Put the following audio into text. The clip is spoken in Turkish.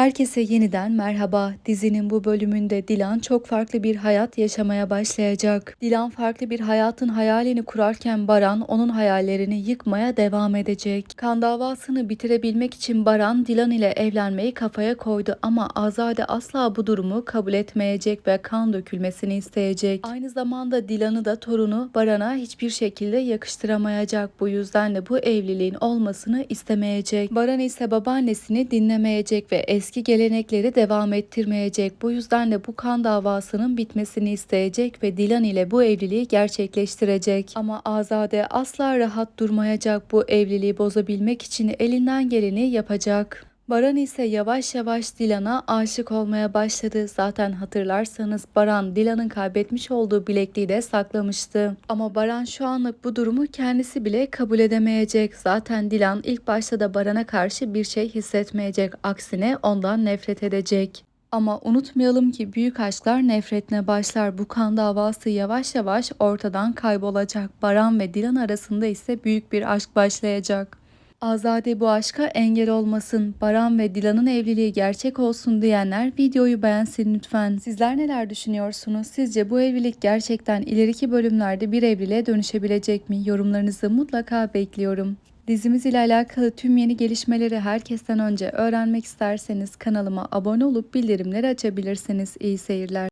Herkese yeniden merhaba. Dizinin bu bölümünde Dilan çok farklı bir hayat yaşamaya başlayacak. Dilan farklı bir hayatın hayalini kurarken Baran onun hayallerini yıkmaya devam edecek. Kan davasını bitirebilmek için Baran Dilan ile evlenmeyi kafaya koydu ama Azade asla bu durumu kabul etmeyecek ve kan dökülmesini isteyecek. Aynı zamanda Dilan'ı da torunu Baran'a hiçbir şekilde yakıştıramayacak. Bu yüzden de bu evliliğin olmasını istemeyecek. Baran ise babaannesini dinlemeyecek ve eski gelenekleri devam ettirmeyecek. Bu yüzden de bu kan davasının bitmesini isteyecek ve Dilan ile bu evliliği gerçekleştirecek. Ama Azade asla rahat durmayacak bu evliliği bozabilmek için elinden geleni yapacak. Baran ise yavaş yavaş Dilan'a aşık olmaya başladı. Zaten hatırlarsanız Baran Dilan'ın kaybetmiş olduğu bilekliği de saklamıştı. Ama Baran şu anlık bu durumu kendisi bile kabul edemeyecek. Zaten Dilan ilk başta da Baran'a karşı bir şey hissetmeyecek. Aksine ondan nefret edecek. Ama unutmayalım ki büyük aşklar nefretle başlar. Bu kan davası yavaş yavaş ortadan kaybolacak. Baran ve Dilan arasında ise büyük bir aşk başlayacak. Azade bu aşka engel olmasın, Baran ve Dilan'ın evliliği gerçek olsun diyenler videoyu beğensin lütfen. Sizler neler düşünüyorsunuz? Sizce bu evlilik gerçekten ileriki bölümlerde bir evliliğe dönüşebilecek mi? Yorumlarınızı mutlaka bekliyorum. Dizimiz ile alakalı tüm yeni gelişmeleri herkesten önce öğrenmek isterseniz kanalıma abone olup bildirimleri açabilirsiniz. İyi seyirler.